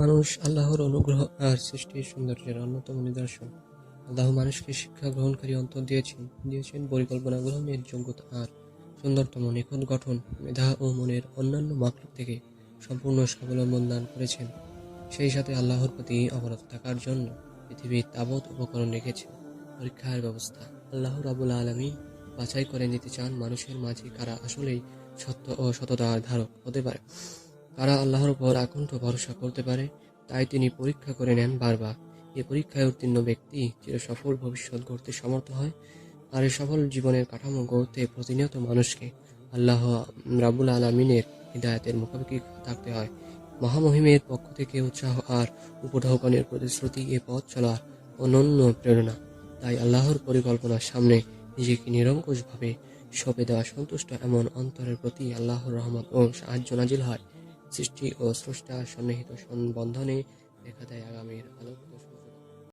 মানুষ আল্লাহর অনুগ্রহ আর সৃষ্টির সৌন্দর্যের অন্যতম নিদর্শন। আল্লাহ মানুষকে শিক্ষা গ্রহণকারী অন্তর দিয়েছেন। দিয়েছেন পরিকল্পনা গ্রহণের যোগ্যতা আর সুন্দরতম নিখুঁত গঠন। মেধা ও মনের অন্যান্য মাকলুক থেকে সম্পূর্ণ স্বাবলম্বন দান করেছেন। সেই সাথে আল্লাহর প্রতি অবরত থাকার জন্য পৃথিবীর তাবৎ উপকরণ রেখেছে পরীক্ষার ব্যবস্থা। আল্লাহ রাবুল আলমী বাছাই করে নিতে চান মানুষের মাঝে কারা আসলেই সত্য ও সততার ধারক হতে পারে। কারা আল্লাহর উপর আকণ্ঠ ভরসা করতে পারে, তাই তিনি পরীক্ষা করে নেন বারবার। এ পরীক্ষায় উত্তীর্ণ ব্যক্তি চির সফল ভবিষ্যৎ গড়তে সমর্থ হয়, আর এই সফল জীবনের কাঠামো গড়তে প্রতিনিয়ত মানুষকে আল্লাহ রাবুল আলমিনের হৃদায়তের মুখোমুখি থাকতে হয়। মহামহিমের পক্ষ থেকে উৎসাহ আর উপঢৌকনের প্রতিশ্রুতি এ পথ চলার অনন্য প্রেরণা। তাই আল্লাহর পরিকল্পনার সামনে নিজেকে নিরঙ্কুশভাবে সঁপে দেওয়া সন্তুষ্ট এমন অন্তরের প্রতি আল্লাহর রহমত ও সাহায্য নাজিল হয়। সৃষ্টি ও স্রষ্টা সন্নিহিত বন্ধনে দেখা দেয় আগামীর আলোক সূর্য